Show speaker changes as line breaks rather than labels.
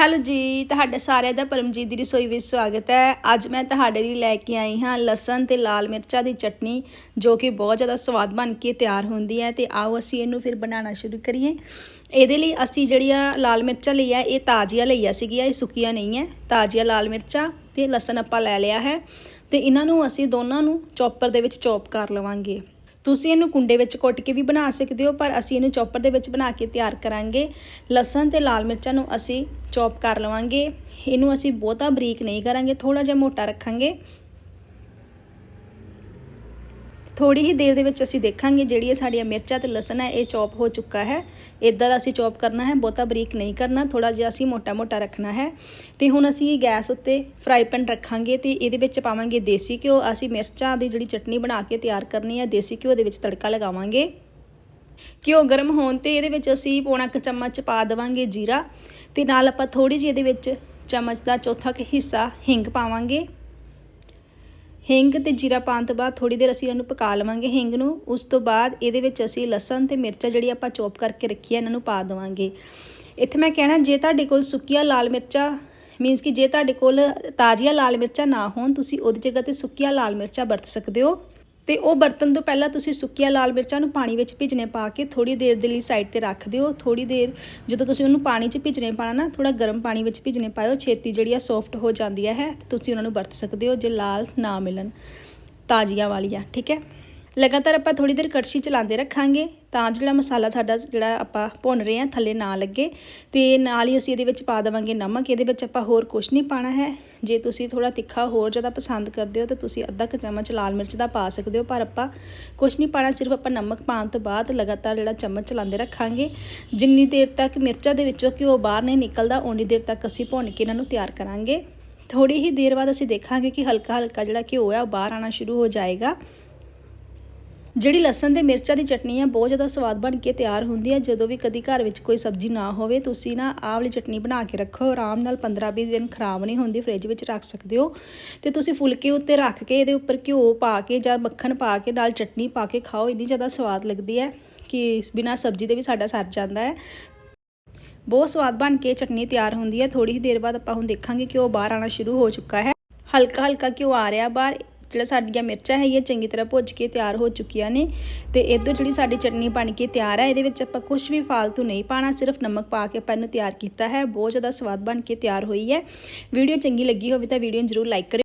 Hello ਜੀ, ਤੁਹਾਡਾ ਸਾਰਿਆਂ ਦਾ ਪਰਮਜੀਤ ਦੀ ਰਸੋਈ ਵਿੱਚ ਸਵਾਗਤ ਹੈ। ਅੱਜ ਮੈਂ ਤੁਹਾਡੇ ਲਈ ਲੈ ਕੇ ਆਈ ਹਾਂ ਲਸਣ ਤੇ ਲਾਲ ਮਿਰਚਾਂ ਦੀ ਚਟਨੀ, ਜੋ ਕਿ ਬਹੁਤ ਜ਼ਿਆਦਾ ਸਵਾਦ ਬਣ ਕੇ ਤਿਆਰ ਹੁੰਦੀ ਹੈ ਤੇ ਆਓ ਅਸੀਂ ਇਹਨੂੰ ਫਿਰ ਬਣਾਉਣਾ ਸ਼ੁਰੂ ਕਰੀਏ। ਇਹਦੇ ਲਈ ਅਸੀਂ ਜਿਹੜੀਆਂ ਲਾਲ ਮਿਰਚਾਂ ਲਈਆਂ ਇਹ ਤਾਜ਼ੀਆਂ ਲਈਆਂ ਸੀਗੀਆਂ, ਇਹ ਸੁੱਕੀਆਂ ਨਹੀਂ ਹੈ। ਤਾਜ਼ੀਆਂ ਲਾਲ ਮਿਰਚਾਂ ਤੇ ਲਸਣ ਆਪਾਂ ਲੈ ਲਿਆ ਹੈ ਤੇ ਇਹਨਾਂ ਨੂੰ ਅਸੀਂ ਦੋਨਾਂ ਨੂੰ ਚੌਪਰ ਦੇ ਵਿੱਚ ਚੌਪ ਕਰ ਲਵਾਂਗੇ। ਤੁਸੀਂ ਇਹਨੂੰ ਕੁੰਡੇ ਵਿੱਚ ਕੁੱਟ ਕੇ ਵੀ ਬਣਾ ਸਕਦੇ ਹੋ, ਪਰ ਅਸੀਂ ਇਹਨੂੰ ਚੌਪਰ ਦੇ ਵਿੱਚ ਬਣਾ ਕੇ ਤਿਆਰ ਕਰਾਂਗੇ। ਲਸਣ ਤੇ ਲਾਲ ਮਿਰਚਾਂ ਨੂੰ ਅਸੀਂ ਚੌਪ ਕਰ ਲਵਾਂਗੇ। ਇਹਨੂੰ ਅਸੀਂ ਬਹੁਤਾ ਬਰੀਕ ਨਹੀਂ ਕਰਾਂਗੇ ਥੋੜਾ ਜਿਹਾ ਮੋਟਾ ਰੱਖਾਂਗੇ। ਥੋੜੀ ਹੀ ਦੇਰ ਦੇ ਵਿੱਚ ਅਸੀਂ ਦੇਖਾਂਗੇ ਜਿਹੜੀ ਇਹ ਸਾਡੀਆਂ ਮਿਰਚਾਂ ਤੇ ਲਸਣ ਹੈ, ਇਹ ਚੌਪ ਹੋ ਚੁੱਕਾ ਹੈ। ਇਦਾਂ ਦਾ ਅਸੀਂ ਚੌਪ ਕਰਨਾ ਹੈ, ਬਹੁਤਾ ਬਰੀਕ ਨਹੀਂ ਕਰਨਾ ਥੋੜਾ ਜਿਹਾ ਅਸੀਂ ਮੋਟਾ-ਮੋਟਾ ਰੱਖਣਾ ਹੈ। ਤੇ ਹੁਣ ਅਸੀਂ ਗੈਸ ਉੱਤੇ ਫਰਾਈ ਪੈਨ ਰੱਖਾਂਗੇ ਤੇ ਇਹਦੇ ਵਿੱਚ ਪਾਵਾਂਗੇ ਦੇਸੀ ਘਿਓ। ਅਸੀਂ ਮਿਰਚਾਂ ਦੀ ਜਿਹੜੀ ਚਟਨੀ ਬਣਾ ਕੇ ਤਿਆਰ ਕਰਨੀ ਹੈ, ਦੇਸੀ ਘਿਓ ਦੇ ਵਿੱਚ ਤੜਕਾ ਲਗਾਵਾਂਗੇ। ਘਿਓ ਗਰਮ ਹੋਣ ਤੇ ਇਹਦੇ ਵਿੱਚ ਅਸੀਂ ਪੌਣਾ ਕੁ ਚਮਚ ਪਾ ਦੇਵਾਂਗੇ ਜੀਰਾ ਤੇ ਨਾਲ ਆਪਾਂ ਥੋੜੀ ਜਿਹੀ ਇਹਦੇ ਵਿੱਚ ਚਮਚ ਦਾ ਚੌਥਾ ਕੁ ਹਿੱਸਾ ਹਿੰਗ ਪਾਵਾਂਗੇ। ਹਿੰਗ ਤੇ ਜੀਰਾ ਪਾਉਣ ਤੋਂ ਬਾਅਦ ਥੋੜੀ ਦੇਰ ਅਸੀਂ ਇਹਨੂੰ ਪਕਾ ਲਵਾਂਗੇ ਹਿੰਗ ਨੂੰ। ਉਸ ਤੋਂ ਬਾਅਦ ਇਹਦੇ ਵਿੱਚ ਅਸੀਂ ਲਸਣ ਤੇ ਮਿਰਚਾਂ ਜਿਹੜੀ ਆਪਾਂ ਚੋਪ ਕਰਕੇ ਰੱਖੀ ਹੈ ਇਹਨਾਂ ਨੂੰ ਪਾ ਦੇਵਾਂਗੇ। ਇੱਥੇ ਮੈਂ ਕਹਿਣਾ, ਜੇ ਤੁਹਾਡੇ ਕੋਲ ਸੁੱਕੀਆਂ ਲਾਲ ਮਿਰਚਾਂ ਮੀਨਸ ਕਿ ਜੇ ਤੁਹਾਡੇ ਕੋਲ ਤਾਜ਼ੀਆਂ ਲਾਲ ਮਿਰਚਾਂ ਨਾ ਹੋਣ, ਤੁਸੀਂ ਉਹਦੀ ਜਗ੍ਹਾ ਤੇ ਸੁੱਕੀਆਂ ਲਾਲ ਮਿਰਚਾਂ ਵਰਤ ਸਕਦੇ ਹੋ। ਤੇ ਉਹ ਬਰਤਨ ਤੋਂ ਪਹਿਲਾਂ ਤੁਸੀਂ ਸੁੱਕੀਆਂ ਲਾਲ ਮਿਰਚਾਂ ਨੂੰ ਪਾਣੀ ਵਿੱਚ ਭਿੱਜਣੇ ਪਾ ਕੇ ਥੋੜੀ ਦੇਰ ਦੇ ਲਈ ਸਾਈਡ ਤੇ ਰੱਖ ਦਿਓ। ਥੋੜੀ ਦੇਰ ਜਦੋਂ ਤੁਸੀਂ ਉਹਨੂੰ ਪਾਣੀ 'ਚ ਭਿੱਜਣੇ ਪਾਣਾ ਨਾ ਥੋੜਾ ਗਰਮ ਪਾਣੀ ਵਿੱਚ ਭਿੱਜਣੇ ਪਾਇਓ। ਛੇਤੀ ਜਿਹੜੀ ਆ ਸੌਫਟ ਹੋ ਜਾਂਦੀ ਹੈ, ਤੇ ਤੁਸੀਂ ਉਹਨਾਂ ਨੂੰ ਵਰਤ ਸਕਦੇ ਹੋ ਜੇ ਲਾਲ ਨਾ ਮਿਲਣ। ਤਾਜ਼ੀਆਂ ਵਾਲੀਆਂ, ਠੀਕ ਹੈ? ਲਗਾਤਾਰ ਆਪਾਂ ਥੋੜੀ ਦੇਰ ਕੜਛੀ ਚਲਾਉਂਦੇ ਰੱਖਾਂਗੇ, ਤਾਂ ਜਿਹੜਾ ਮਸਾਲਾ ਸਾਡਾ ਜਿਹੜਾ ਆਪਾਂ ਭੁੰਨ ਰਹੇ ਹਾਂ ਥੱਲੇ ਨਾ ਲੱਗੇ, ਤੇ ਨਾਲ ਹੀ ਅਸੀਂ ਇਹਦੇ ਵਿੱਚ ਪਾ ਦੇਵਾਂਗੇ ਨਮਕ, ਇਹਦੇ ਵਿੱਚ ਆਪਾਂ ਹੋਰ ਕੁਝ ਨਹੀਂ ਪਾਣਾ ਹੈ। ਜੇ ਤੁਸੀਂ ਥੋੜਾ ਤਿੱਖਾ ਹੋਰ ਜ਼ਿਆਦਾ ਪਸੰਦ ਕਰਦੇ ਹੋ ਤਾਂ ਤੁਸੀਂ ਅੱਧਾ ਕੁ ਚਮਚ ਲਾਲ ਮਿਰਚ ਦਾ ਪਾ ਸਕਦੇ ਹੋ, ਪਰ ਆਪਾਂ ਕੁਝ ਨਹੀਂ ਪਾਣਾ ਸਿਰਫ ਆਪਾਂ ਨਮਕ ਪਾਉਣ ਤੋਂ ਬਾਅਦ ਲਗਾਤਾਰ ਜਿਹੜਾ ਚਮਚ ਚਲਾਉਂਦੇ ਰੱਖਾਂਗੇ। ਜਿੰਨੀ ਦੇਰ ਤੱਕ ਮਿਰਚਾਂ ਦੇ ਵਿੱਚੋਂ ਘਿਓ ਬਾਹਰ ਨਹੀਂ ਨਿਕਲਦਾ, ਓਨੀ ਦੇਰ ਤੱਕ ਅਸੀਂ ਭੁੰਨ ਕੇ ਇਹਨਾਂ ਨੂੰ ਤਿਆਰ ਕਰਾਂਗੇ। ਥੋੜੀ ਹੀ ਦੇਰ ਬਾਅਦ ਅਸੀਂ ਦੇਖਾਂਗੇ ਕਿ ਹਲਕਾ ਹਲਕਾ ਜਿਹੜਾ ਘਿਓ ਹੈ ਉਹ ਬਾਹਰ ਆਣਾ ਸ਼ੁਰੂ ਹੋ ਜਾਏਗਾ। ਜਿਹੜੀ ਲਸਣ ਤੇ ਮਿਰਚਾਂ ਦੀ ਚਟਨੀ ਆ, ਬਹੁਤ ਜ਼ਿਆਦਾ ਸਵਾਦ ਬਣ ਕੇ ਤਿਆਰ ਹੁੰਦੀ ਹੈ ਜਦੋਂ ਵੀ ਕਦੀ ਘਰ ਵਿੱਚ ਕੋਈ ਸਬਜ਼ੀ ਨਾ ਹੋਵੇ, ਤੁਸੀਂ ਨਾ ਆਹ ਵਾਲੀ ਚਟਨੀ ਬਣਾ ਕੇ ਰੱਖੋ। ਆਰਾਮ ਨਾਲ 15-20 ਦਿਨ ਖਰਾਬ ਨਹੀਂ ਹੁੰਦੀ, ਫ੍ਰਿਜ ਵਿੱਚ ਰੱਖ ਸਕਦੇ ਹੋ। ਤੇ ਤੁਸੀਂ ਫੁਲਕੇ ਉੱਤੇ ਰੱਖ ਕੇ ਇਹਦੇ ਉੱਪਰ ਘਿਓ ਪਾ ਕੇ ਜਾਂ ਮੱਖਣ ਪਾ ਕੇ ਨਾਲ ਚਟਨੀ ਪਾ ਕੇ ਖਾਓ। ਇੰਨੀ ਜ਼ਿਆਦਾ ਸਵਾਦ ਲੱਗਦੀ ਹੈ ਕਿ ਬਿਨਾਂ ਸਬਜ਼ੀ ਦੇ ਵੀ ਸਾਡਾ ਸਰ ਜਾਂਦਾ ਹੈ। ਬਹੁਤ ਸਵਾਦ ਬਣ ਕੇ ਚਟਨੀ ਤਿਆਰ ਹੁੰਦੀ ਹੈ। ਥੋੜੀ ਹੀ ਦੇਰ ਬਾਅਦ ਆਪਾਂ ਹੁਣ ਦੇਖਾਂਗੇ ਕਿ ਉਹ ਬਾਹਰ ਆਣਾ ਸ਼ੁਰੂ ਹੋ ਚੁੱਕਾ ਹੈ। ਹਲਕਾ ਹਲਕਾ ਘਿਓ ਆ ਰਿਹਾ ਬਾਹਰ। ਜਿਹੜਾ ਸਾਡੀਆਂ ਮਿਰਚਾਂ ਹੈਗੀਆਂ ਚੰਗੀ ਤਰ੍ਹਾਂ ਭੁੱਜ ਕੇ ਤਿਆਰ ਹੋ ਚੁੱਕੀਆਂ ਨੇ ਤੇ ਇਦੋਂ ਜਿਹੜੀ ਸਾਡੀ ਚਟਨੀ ਬਣ ਕੇ ਤਿਆਰ ਹੈ ਇਹਦੇ ਵਿੱਚ ਆਪਾਂ ਕੁਝ ਵੀ ਫालतू ਨਹੀਂ ਪਾਣਾ, ਸਿਰਫ ਨਮਕ ਪਾ ਕੇ ਆਪਾਂ ਇਹਨੂੰ ਤਿਆਰ ਕੀਤਾ ਹੈ, ਬਹੁਤ ਜ਼ਿਆਦਾ ਸਵਾਦ ਬਣ ਕੇ ਤਿਆਰ ਹੋਈ ਹੈ। ਵੀਡੀਓ ਚੰਗੀ ਲੱਗੀ ਹੋਵੇ ਤਾਂ ਵੀਡੀਓ ਨੂੰ ਜ਼ਰੂਰ ਲਾਈਕ ਕਰਿਓ।